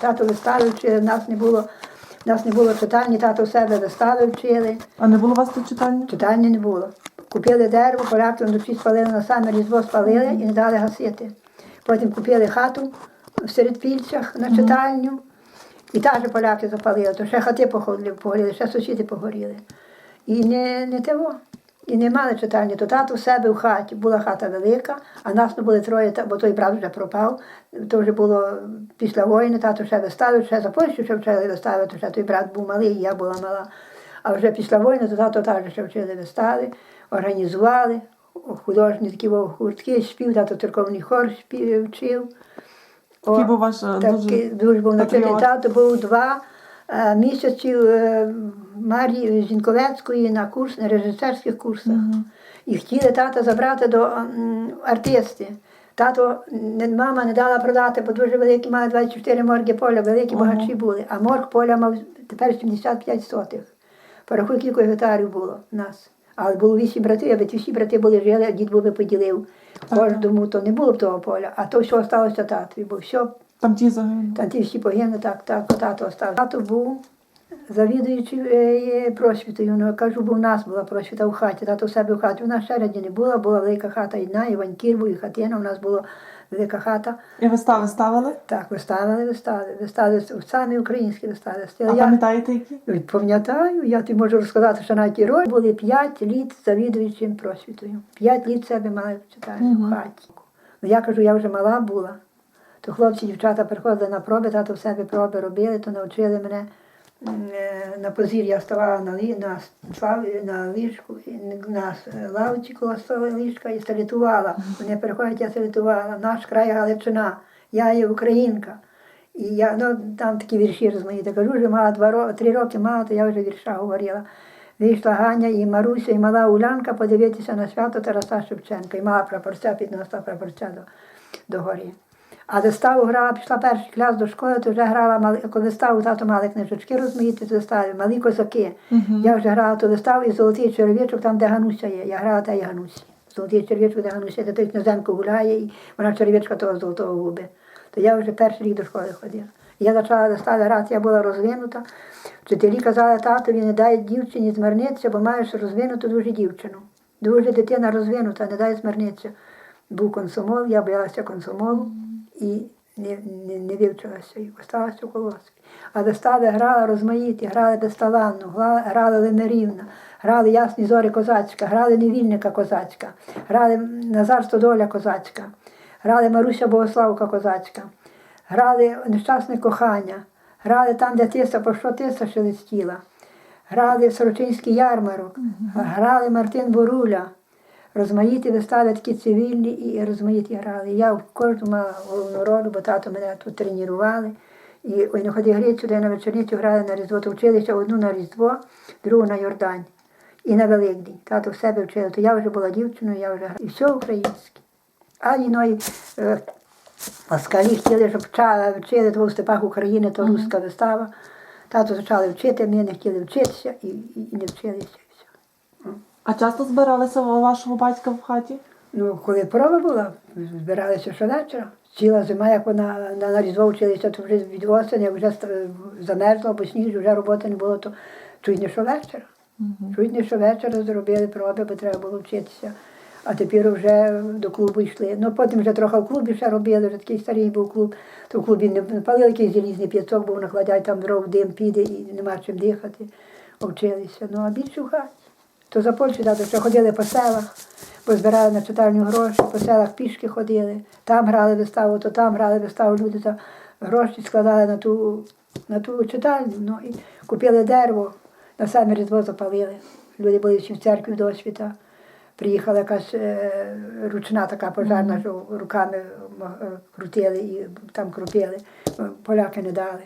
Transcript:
Тато вистави вчили, нас не було, нас не було читальні, тато в себе вистави вчили, А не було у вас тут читання? читальні не було. Купили дерево, поляки вночі спалили на саме різдво спалили і не дали гасити. Потім купили хату в Середпільцях на читальню, і теж поляки запалили, то ще хати погоріли, ще сусіди погоріли. І не, не того. І не мали читальні, то тато в себе в хаті. Була хата велика, а нас не були троє, бо той брат вже пропав. То вже було після війни, тато ще виставив, ще за Польщу ще вчили вистави, то ще той брат був малий, і я була мала. А вже після війни, то тато теж ще вчили вистави, організували художні такі гуртки, спів, тато церковний хор спів, вчив. О, Який був ваш е, Такий дуже дуже був патріот? тато, був два е, місяці е, Марії Зінковецької на курс, на режисерських курсах. І хотіли тата забрати до артисти. Тато, мама не дала продати, бо дуже великі, мали 24 морги поля, великі багачі були. А морг поля мав тепер 75 сотих. Порахуй, кілька гектарів було в нас. Але було вісім братів, аби ті всі брати були жили, а дід був би поділив. Кожному то не було б того поля, а то все залишилося татові, бо все там ті загинули. та ті всі погинули, так, так, тато остав. Тато був завідуючи е, просвітою. Ну, кажу, бо в нас була просвіта в хаті, тато в себе в хаті. У нас ще раді не була, була велика хата одна, Іванькірву і хатина, у нас була велика хата. І вистави ставили? Так, виставили, виставили, виставили, самі українські вистави. А Я пам'ятаєте які? Ой, пам'ятаю, я тобі можу розказати, що на ті ролі були п'ять літ завідуючим просвітою. П'ять літ себе мали читати в хаті. Ну, я кажу, я вже мала була. То хлопці, дівчата приходили на проби, тато в себе проби робили, то навчили мене е, на позір'я я ставала на, лі, на, на ліжку, на лавці коло ліжка і салютувала. Вони приходять, я салютувала. Наш край Галичина, я є українка. І я ну, там такі вірші розмаїти. Кажу, вже мала два три роки мала, то я вже вірша говорила. Вийшла Ганя і Маруся, і мала Улянка подивитися на свято Тараса Шевченка. І мала прапорця, підносила прапорця до, до горі. А виставу грала, пішла перший клас до школи, то вже грала, мали- коли виставу тато мали книжечки розмаїти, то вистави, малі козаки. Я вже грала ту виставу і золотий черв'ячок, там, де Гануся є. Я грала та і Ганусі. Золотий черв'ячок, де Гануся, де той Князенко гуляє, і вона черв'ячка того золотого губи. То я вже перший рік до школи ходила. Я почала вистави грати, я була розвинута. Вчителі казали, татові, не дай дівчині змирнитися, бо маєш розвинуту дуже дівчину. Дуже дитина розвинута, не дай змирнитися. Був консомол, я боялася консомолу і не, не, не вивчилася, і осталася у колоспі. А вистави грала розмаїті, грали грали, грали Лемерівна, грали Ясні зорі козацька, грали Невільника козацька, грали Назар Стодоля козацька, грали Маруся Богославка козацька, грали Нещасне кохання, грали там, де тиса, по що тиса шелестіла, грали Сорочинський ярмарок, грали Мартин Боруля. Розмаїті вистави такі цивільні і розмаїті грали. Я в кожному мала головну роль, бо тато мене тут тренували. І ой, не ході гріть сюди на вечорницю грали на Різдво, то вчилися одну на Різдво, другу на Йордань. І на Великдень. Тато в себе вчили, то я вже була дівчиною, я вже грала. І все українське. А іної е, москалі хотіли, щоб вчали, вчили то в степах України, то руська вистава. Тато почали вчити, ми не хотіли вчитися і, і, і не вчилися. і все. А часто збиралися у вашого батька в хаті? Ну, коли проба була, збиралися щовечора. Ціла зима, як вона на, на Різдво вчилися, то вже від осені, як вже замерзло, бо сніг, вже роботи не було, то чуть не щовечора. Чуть не щовечора зробили проби, бо треба було вчитися. А тепер вже до клубу йшли. Ну потім вже трохи в клубі ще робили, вже такий старий був клуб, то в клубі не не палили якийсь залізний п'яток, бо накладають там дров, дим піде і нема чим дихати. Вчилися. Ну а більше в хаті. То за Польщу тато ще ходили по селах, бо збирали на читальню гроші, по селах пішки ходили, там грали виставу, то там грали виставу, люди за гроші складали на ту, на ту читальню. Ну, і купили дерево, на саме різдво запалили. Люди були всі в церкві до світа. Приїхала якась е, ручна така пожарна, що руками е, крутили і там крутили. Поляки не дали.